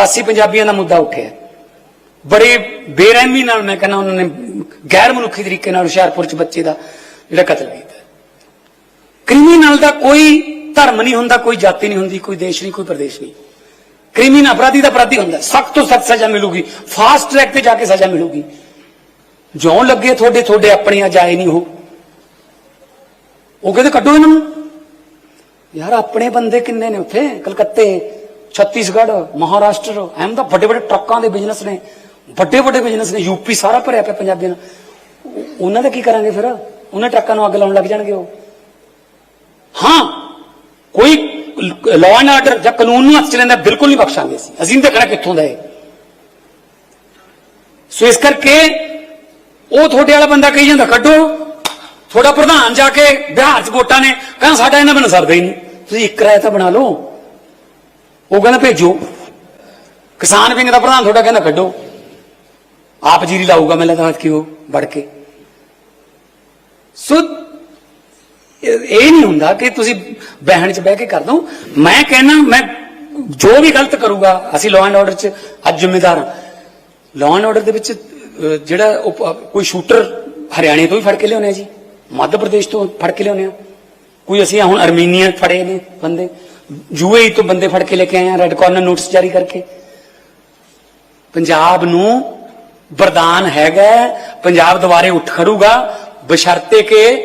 ਪ੍ਰਵਾਸੀ ਪੰਜਾਬੀਆਂ ਦਾ ਮੁੱਦਾ ਉੱਠਿਆ। ਬੜੇ ਬੇਰਹਿਮੀ ਨਾਲ ਮੈਂ ਕਹਿੰਦਾ ਉਹਨਾਂ ਨੇ ਗੈਰ ਮਨੁੱਖੀ ਤਰੀਕੇ ਨਾਲ ਹੁਸ਼ਿਆਰਪੁਰ ਚ ਬੱਚੇ ਦਾ ਜਿਹੜਾ ਕਤਲ ਕੀਤਾ। ਕ੍ਰਿਮੀਨਲ ਦਾ ਕੋਈ ਧਰਮ ਨਹੀਂ ਹੁੰਦਾ, ਕੋਈ ਜਾਤੀ ਨਹੀਂ ਹੁੰਦੀ, ਕੋਈ ਦੇਸ਼ ਨਹੀਂ, ਕੋਈ ਪ੍ਰਦੇਸ਼ ਨਹੀਂ। ਕ੍ਰਿਮੀਨਲ ਅਪਰਾਧੀ ਦਾ ਅਪਰਾਧੀ ਹੁੰਦਾ। ਸਖਤ ਤੋਂ ਸਖਤ ਸਜ਼ਾ ਮਿਲੂਗੀ। ਫਾਸਟ ਟਰੈਕ ਤੇ ਜਾ ਕੇ ਸਜ਼ਾ ਮਿਲੂਗੀ। ਜਿਉਂ ਲੱਗੇ ਤੁਹਾਡੇ ਤੁਹਾਡੇ ਆਪਣੀਆਂ ਜਾਏ ਨਹੀਂ ਹੋ ਉਹ ਕਹਿੰਦੇ ਕੱਢੋ ਇਹਨਾਂ ਨੂੰ। ਯਾਰ, ਆਪਣੇ ਬੰਦੇ ਕਿੰਨੇ ਨੇ ਉੱਥੇ? ਕਲਕੱਤੇ ਛੱਤੀਸਗੜ੍ਹ, ਮਹਾਰਾਸ਼ਟਰ ਐਮ ਦਾ ਵੱਡੇ ਵੱਡੇ ਟਰੱਕਾਂ ਦੇ ਬਿਜ਼ਨਸ ਨੇ। ਵੱਡੇ ਵੱਡੇ ਬਿਜ਼ਨਸ ਨੇ ਯੂਪੀ ਸਾਰਾ ਭਰਿਆ ਪਿਆ ਪੰਜਾਬੀਆਂ ਨਾਲ। ਉਹਨਾਂ ਦਾ ਕੀ ਕਰਾਂਗੇ ਫਿਰ? ਉਹਨਾਂ ਟਰੱਕਾਂ ਨੂੰ ਅੱਗ ਲਾਉਣ ਲੱਗ ਜਾਣਗੇ ਉਹ। ਹਾਂ, ਕੋਈ ਲਾਅ ਐਂਡ ਆਰਡਰ ਜਾਂ ਕਾਨੂੰਨ ਨੂੰ ਹੱਥ ਚ ਲੈਂਦਾ ਬਿਲਕੁਲ ਨਹੀਂ ਬਖਸ਼ਾਂਗੇ ਅਸੀਂ। ਅਸੀਂ ਨਹੀਂ ਦੇਖਣਾ ਕਿੱਥੋਂ ਦਾ ਹੈ ਸੋ ਇਸ ਕਰਕੇ ਉਹ ਤੁਹਾਡੇ ਵਾਲਾ ਬੰਦਾ ਕਹੀ ਜਾਂਦਾ, ਕੱਢੋ। ਤੁਹਾਡਾ ਪ੍ਰਧਾਨ ਜਾ ਕੇ ਬਿਹਾਰ ਚ ਵੋਟਾਂ ਨੇ, ਕਹਿੰਦਾ ਸਾਡਾ ਇਹਨਾਂ ਬਿਨਾਂ ਸਰਦਾ ਹੀ ਨਹੀਂ। ਤੁਸੀਂ ਇੱਕ ਰਾਇ ਤਾਂ ਬਣਾ ਲਓ। ਉਹ ਕਹਿੰਦਾ ਭੇਜੋ। ਕਿਸਾਨ ਵਿੰਗ ਦਾ ਪ੍ਰਧਾਨ ਤੁਹਾਡਾ ਕਹਿੰਦਾ ਕੱਢੋ। ਆਪ ਜੀਰੀ ਲਾਊਗਾ ਮੈਂ ਲੱਗਦਾ ਕਿ ਉਹ ਵੜ ਕੇ। ਸੋ, ਇਹ ਨਹੀਂ ਹੁੰਦਾ ਕਿ ਤੁਸੀਂ ਬਹਿਣ 'ਚ ਬਹਿ ਕੇ ਕਰ ਦੋ। ਮੈਂ ਕਹਿਣਾ, ਮੈਂ ਜੋ ਵੀ ਗਲਤ ਕਰੂਗਾ, ਅਸੀਂ ਲਾਅ ਐਂਡ ਆਰਡਰ 'ਚ ਅੱਜ ਜ਼ਿੰਮੇਦਾਰ ਹਾਂ। ਲਾਅ ਐਂਡ ਆਰਡਰ ਦੇ ਵਿੱਚ ਜਿਹੜਾ ਉਹ ਕੋਈ ਸ਼ੂਟਰ ਹਰਿਆਣੇ ਤੋਂ ਵੀ ਫੜ ਕੇ ਲਿਆਉਂਦੇ ਆ ਜੀ। ਮੱਧ ਪ੍ਰਦੇਸ਼ ਤੋਂ ਫੜ ਕੇ ਲਿਆਉਂਦੇ ਆ। ਕੋਈ ਅਸੀਂ ਹੁਣ ਅਰਮੀਨੀਆ ਫੜੇ ਨੇ ਬੰਦੇ। ਯੂਏਈ ਤੋਂ ਬੰਦੇ ਫੜ ਕੇ ਲੈ ਕੇ ਆਏ ਆ ਰੈੱਡ ਕਾਰਨਰ ਨੋਟਿਸ ਜਾਰੀ ਕਰਕੇ। ਪੰਜਾਬ ਨੂੰ ਵਰਦਾਨ ਹੈਗਾ, ਪੰਜਾਬ ਦੁਬਾਰੇ ਉੱਠ ਖੜੂਗਾ, ਬਸ਼ਰਤੇ ਕਿ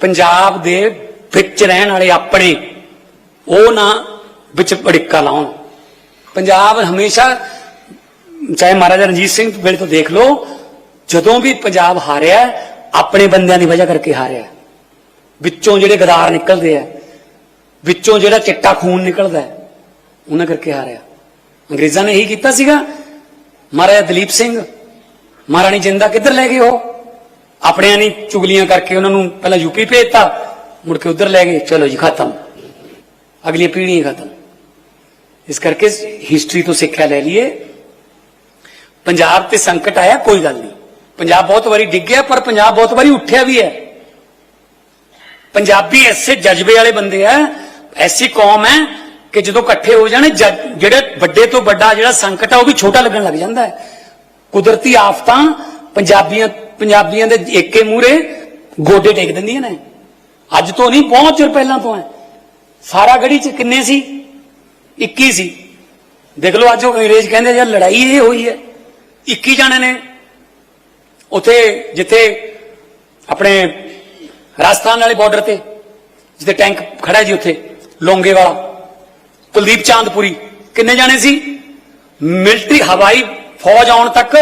ਪੰਜਾਬ ਦੇ ਵਿੱਚ ਰਹਿਣ ਵਾਲੇ ਆਪਣੇ, ਉਹ ਨਾ ਵਿੱਚ ਅੜਿੱਕਾ ਲਾਉਣ। ਪੰਜਾਬ ਹਮੇਸ਼ਾ, ਚਾਹੇ ਮਹਾਰਾਜਾ ਰਣਜੀਤ ਸਿੰਘ ਵੇਲੇ ਤੋਂ ਦੇਖ ਲਓ, ਜਦੋਂ ਵੀ ਪੰਜਾਬ ਹਾਰਿਆ, ਆਪਣੇ ਬੰਦਿਆਂ ਦੀ ਵਜ੍ਹਾ ਕਰਕੇ ਹਾਰਿਆ। ਵਿੱਚੋਂ ਜਿਹੜੇ ਗਦਾਰ ਨਿਕਲਦੇ ਆ ਵਿੱਚੋਂ ਜਿਹੜਾ ਚਿੱਟਾ ਖੂਨ ਨਿਕਲਦਾ ਹੈ, ਉਹਨਾਂ ਕਰਕੇ ਹਾਰਿਆ। ਅੰਗਰੇਜ਼ਾਂ ਨੇ ਇਹੀ ਕੀਤਾ ਸੀਗਾ ਮਹਾਰਾਜਾ ਦਲੀਪ ਸਿੰਘ ਮਹਾਰਾਣੀ ਜਿੰਦਾ ਕਿੱਧਰ ਲੈ ਗਏ ਉਹ? ਆਪਣਿਆਂ ਨੇ ਚੁਗਲੀਆਂ ਕਰਕੇ ਉਹਨਾਂ ਨੂੰ ਪਹਿਲਾਂ ਯੂਪੀ ਭੇਜਤਾ ਮੁੜ ਕੇ ਉਧਰ ਲੈ ਗਏ। ਚਲੋ ਜੀ ਖਤਮ। ਅਗਲੀ ਪੀੜ੍ਹੀ ਖਤਮ। ਇਸ ਕਰਕੇ ਹਿਸਟਰੀ ਤੋਂ ਸਿੱਖਿਆ ਲੈ ਲਈਏ। ਪੰਜਾਬ ਤੇ ਸੰਕਟ ਆਇਆ ਕੋਈ ਗੱਲ ਨਹੀਂ। ਪੰਜਾਬ ਬਹੁਤ ਵਾਰੀ ਡਿੱਗਿਆ ਪਰ ਪੰਜਾਬ ਬਹੁਤ ਵਾਰੀ ਉੱਠਿਆ ਵੀ ਹੈ। ਪੰਜਾਬੀ ਐਸੇ ਜਜ਼ਬੇ ਵਾਲੇ ਬੰਦੇ ਆ ਐਸੀ ਕੌਮ ਹੈ ਕਿ ਜਦੋਂ ਇਕੱਠੇ ਹੋ ਜਾਣੇ ਜਦ- ਜਿਹੜੇ ਵੱਡੇ ਤੋਂ ਵੱਡਾ ਜਿਹੜਾ ਸੰਕਟ ਆ, ਉਹ ਵੀ ਛੋਟਾ ਲੱਗਣ ਲੱਗ ਜਾਂਦਾ ਹੈ। ਕੁਦਰਤੀ ਆਫਤਾਂ ਪੰਜਾਬੀਆਂ ਪੰਜਾਬੀਆਂ ਦੇ ਏਕੇ ਮੂਰੇ ਗੋਡੇ ਟੇਕ ਦਿੰਦੀਆਂ ਨੇ। ਅੱਜ ਤੋਂ ਨਹੀਂ, ਬਹੁਤ ਚਿਰ ਪਹਿਲਾਂ ਤੋਂ ਹੈ। ਸਾਰਾ ਗੜੀ ਚ ਕਿੰਨੇ ਸੀ? 21 ਸੀ। ਦੇਖ ਲਓ, ਅੱਜ ਉਹ ਅੰਗਰੇਜ਼ ਕਹਿੰਦੇ ਯਾਰ ਲੜਾਈ ਇਹ ਹੋਈ ਹੈ। 21 ਜਾਣੇ ਨੇ। ਉਥੇ, ਜਿੱਥੇ ਆਪਣੇ ਰਾਜਸਥਾਨ ਵਾਲੇ ਬਾਰਡਰ ਤੇ, ਜਿੱਥੇ ਟੈਂਕ ਖੜਾ ਜੀ ਉੱਥੇ। ਲੋਂਗੇ ਵਾਲਾ ਕੁਲਦੀਪ ਚਾਂਦਪੁਰੀ, ਕਿੰਨੇ ਜਾਣੇ ਸੀ? ਮਿਲਟਰੀ ਹਵਾਈ ਫੌਜ ਆਉਣ ਤੱਕ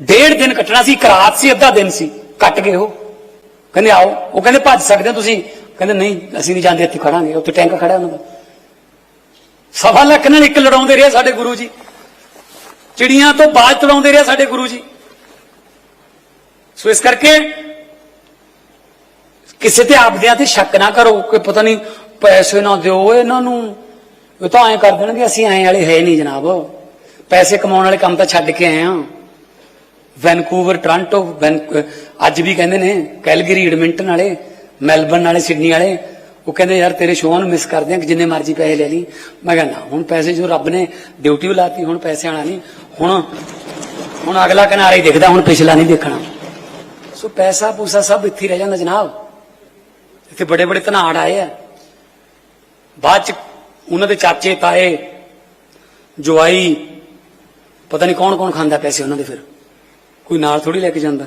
ਡੇਢ ਦਿਨ ਕੱਟਣਾ ਸੀ, ਇੱਕ ਰਾਤ ਸੀ, ਅੱਧਾ ਦਿਨ ਸੀ, ਕੱਟ ਗਏ ਉਹ। ਕਹਿੰਦੇ ਆਓ, ਉਹ ਕਹਿੰਦੇ ਭੱਜ ਸਕਦੇ ਹੋ ਤੁਸੀਂ। ਕਹਿੰਦੇ ਨਹੀਂ, ਅਸੀਂ ਨਹੀਂ ਜਾਂਦੇ, ਇੱਥੇ ਖੜਾਂਗੇ, ਉੱਥੇ ਟੈਂਕ ਖੜਾ ਉਹਨਾਂ ਦਾ। ਸਵਾ ਲੱਖ ਨਾਲ ਇੱਕ ਲੜਾਉਂਦੇ ਰਹੇ ਸਾਡੇ ਗੁਰੂ ਜੀ। ਚਿੜੀਆਂ ਤੋਂ ਬਾਜ ਤੜਾਉਂਦੇ ਰਹੇ ਸਾਡੇ ਗੁਰੂ ਜੀ। ਸੋ ਇਸ ਕਰਕੇ ਕਿਸੇ ਤੇ ਆਪਦਿਆਂ ਤੇ ਸ਼ੱਕ ਨਾ ਕਰੋ ਕਿ ਪਤਾ ਨਹੀਂ ਪੈਸੇ ਨਾ ਦਿਓ ਇਹਨਾਂ ਨੂੰ। ਇਹ ਤਾਂ ਐਂ ਕਰ ਦੇਣਗੇ, ਅਸੀਂ ਐਂ ਵਾਲੇ ਹੈ ਨਹੀਂ ਜਨਾਬ। ਪੈਸੇ ਕਮਾਉਣ ਵਾਲੇ ਕੰਮ ਤਾਂ ਛੱਡ ਕੇ ਆਏ ਆ ਵੈਨਕੂਵਰ, ਟੋਰਾਂਟੋ, ਵੈਨ ਅੱਜ ਵੀ ਕਹਿੰਦੇ ਨੇ, ਕੈਲਗਰੀ, ਐਡਮਿੰਟਨ ਵਾਲੇ, ਮੈਲਬਰਨ ਵਾਲੇ, ਸਿਡਨੀ ਵਾਲੇ, ਉਹ ਕਹਿੰਦੇ, ਯਾਰ ਤੇਰੇ ਸ਼ੋਅ ਨੂੰ ਮਿਸ ਕਰਦੇ ਆ ਕਿ ਜਿੰਨੇ ਮਰਜ਼ੀ ਪੈਸੇ ਲੈ ਲਈ। ਮੈਂ ਕਹਿੰਦਾ ਹੁਣ ਪੈਸੇ ਜੋ ਰੱਬ ਨੇ ਡਿਊਟੀ ਵੀ ਲਾਤੀ, ਹੁਣ ਪੈਸੇ ਆਣਾ ਨਹੀਂ। ਹੁਣ ਹੁਣ ਅਗਲਾ ਕਿਨਾਰਾ ਹੀ ਦਿਖਦਾ, ਹੁਣ ਪਿਛਲਾ ਨਹੀਂ ਦੇਖਣਾ। ਸੋ ਪੈਸਾ ਪੂਸਾ ਸਭ ਇੱਥੇ ਰਹਿ ਜਾਂਦਾ ਜਨਾਬ। ਇੱਥੇ ਬੜੇ ਬੜੇ ਧਨਾੜ ਆਏ ਆ। ਬਾਅਦ ਚ ਉਹਨਾਂ ਦੇ ਚਾਚੇ, ਤਾਏ, ਜਵਾਈ, ਪਤਾ ਨਹੀਂ ਕੌਣ ਕੌਣ ਖਾਂਦਾ ਪੈਸੇ ਉਹਨਾਂ ਦੇ ਫਿਰ। ਕੋਈ ਨਾਲ ਥੋੜੀ ਲੈ ਕੇ ਜਾਂਦਾ।